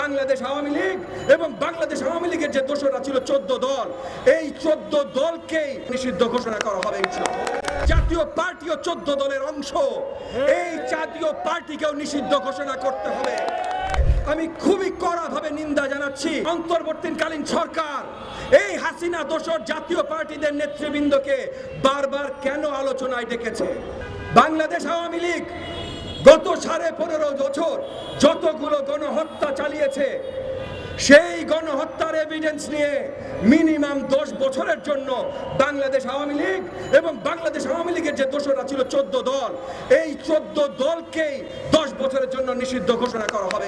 বাংলাদেশ আওয়ামী লীগ এবং বাংলাদেশ আওয়ামী লীগের যে দোষরা ছিল চোদ্দ দল, এই চোদ্দ দলকেই নিষিদ্ধ ঘোষণা করা হবে। জাতীয় পার্টিও চোদ্দ দলের অংশ, এই জাতীয় পার্টিকেও নিষিদ্ধ ঘোষণা করতে হবে আমি খুবই কড়াভাবে নিন্দা জানাচ্ছি অন্তর্বর্তীকালীন সরকার, এই হাসিনা দোষর জাতীয় পার্টিদের নেতৃবৃন্দকে বারবার কেন আলোচনায় ডেকেছে বাংলাদেশ আওয়ামী লীগ গত সাড়ে পনেরো বছর যতগুলো গণহত্যা চালিয়েছে, সেই গণহত্যার এভিডেন্স নিয়ে মিনিমাম দশ বছরের জন্য বাংলাদেশ আওয়ামী লীগ এবং বাংলাদেশ আওয়ামী লীগের যে দোষরা ছিল চোদ্দ দল, এই চোদ্দ দলকেই দশ বছরের জন্য নিষিদ্ধ ঘোষণা করা হবে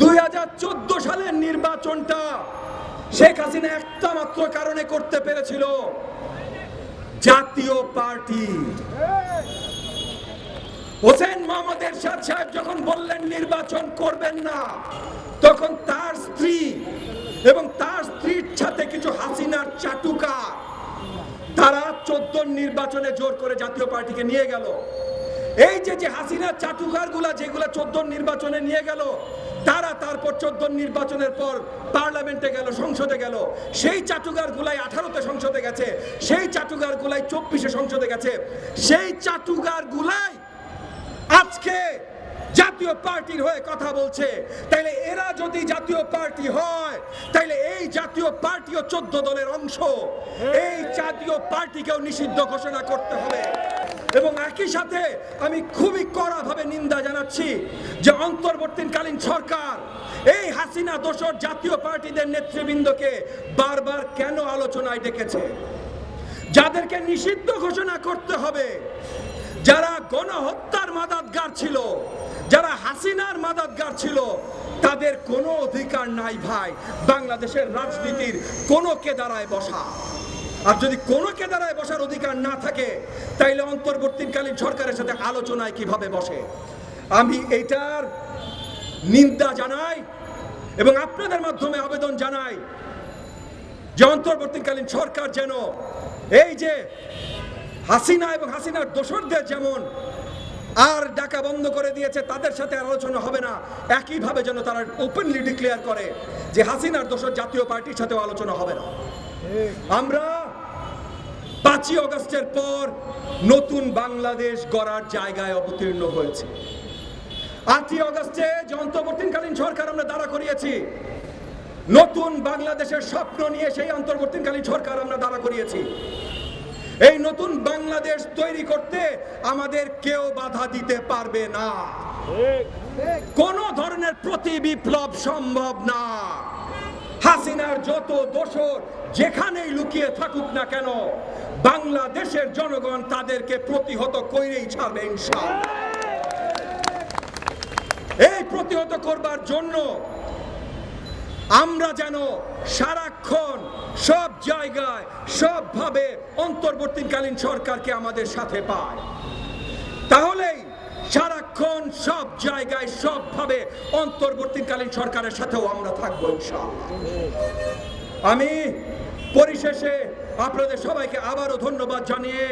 দুই হাজার চোদ্দ সালের নির্বাচনটা শেখ হাসিনা একটা মাত্র কারণে করতে পেরেছিল, জাতীয় পার্টি। হোসেন মোহাম্মদ এরশাদ সাহেব যখন বললেন নির্বাচন করবেন না, তখন তার স্ত্রী এবং তার স্ত্রীর সাথে কিছু হাসিনার চাটুকা, তারা চোদ্দ নির্বাচনে জোর করে জাতীয় পার্টিকে নিয়ে গেল। এই যে যে হাসিনার চাটুকারগুলা যেগুলা চোদ্দ নির্বাচনে নিয়ে গেল, তারা তারপর চোদ্দ নির্বাচনের পর পার্লামেন্টে গেল, সংসদে গেল। সেই চাটুকার গুলাই আঠারোতে সংসদে গেছে, সেই চাটুকার গুলাই চব্বিশে সংসদে গেছে, সেই চাটুকার গুলাই আজকে জাতীয় পার্টির হয়ে কথা বলছে। তাইলে এরা যদি জাতীয় পার্টি হয়, তাইলে এই জাতীয় পার্টিও চোদ্দ দলের অংশ। এই জাতীয় পার্টিকেও নিষিদ্ধ ঘোষণা করতে হবে। এবং একই সাথে আমি খুবই কড়াভাবে নিন্দা জানাচ্ছি যে অন্তর্বর্তীকালীন সরকার এই হাসিনা দোষর জাতীয় পার্টিদের নেতৃবৃন্দকে বারবার কেন আলোচনায় ডেকেছে? যাদেরকে নিষিদ্ধ ঘোষণা করতে হবে, যারা গণহত্যার মাদাতগার ছিল। যারা হাসিনার মাদাতগার ছিল, তাদের কোনো অধিকার নাই ভাই। বাংলাদেশের রাজনীতির কোনো কেদারায় বসা। আর যদি কোনো কেদারায় বসার অধিকার না থাকে, তাইলে অন্তর্বর্তীকালীন সরকারের সাথে আলোচনায় কীভাবে বসে? আমি এইটার নিন্দা জানাই এবং আপনাদের মাধ্যমে আবেদন জানাই যে অন্তর্বর্তীকালীন সরকার যেন এই যে হাসিনা এবং হাসিনার দোসরদের যেমন আর ডাকা বন্ধ করে দিয়েছে, তাদের সাথে আলোচনা হবে না। একইভাবে যেন তারা ওপেনলি ডিক্লেয়ার করে যে হাসিনার দোসর জাতীয় পার্টির সাথেও আলোচনা হবে না। আমরা পাঁচই অগস্টের পর নতুন বাংলাদেশ গড়ার জায়গায় অবতীর্ণ হয়েছে। আটই অগস্টে যে অন্তর্বর্তীকালীন সরকার আমরা দাঁড়া করিয়েছি, নতুন বাংলাদেশের স্বপ্ন নিয়ে সেই অন্তর্বর্তীকালীন সরকার আমরা দাঁড়া করিয়েছি। এই নতুন বাংলাদেশ তৈরি করতে আমাদের কেউ বাধা দিতে পারবে না। কোন ধরনের প্রতি বিপ্লব সম্ভব না। হাসিনার যত দোষর যেখানেই লুকিয়ে থাকুক না কেন, বাংলাদেশের জনগণ তাদেরকে প্রতিহত করেই ছাড়বে ইনশাআল্লাহ। এই প্রতিহত করবার জন্য আমরা যেন সারাক্ষণ সব জায়গায়, সবভাবে অন্তর্বর্তীকালীন সরকারকে আমাদের সাথে পায়। তাহলেই সারাক্ষণ সব জায়গায়, সবভাবে অন্তর্বর্তীকালীন সরকারের সাথেও আমরা থাকব আমি পরিশেষে আপনাদের সবাইকে আবারও ধন্যবাদ জানিয়ে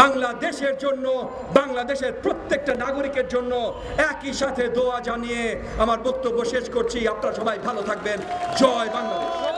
বাংলাদেশের জন্য, বাংলাদেশের প্রত্যেকটা নাগরিকের জন্য একই সাথে দোয়া জানিয়ে আমার বক্তব্য শেষ করছি। আপনারা সবাই ভালো থাকবেন। জয় বাংলাদেশ।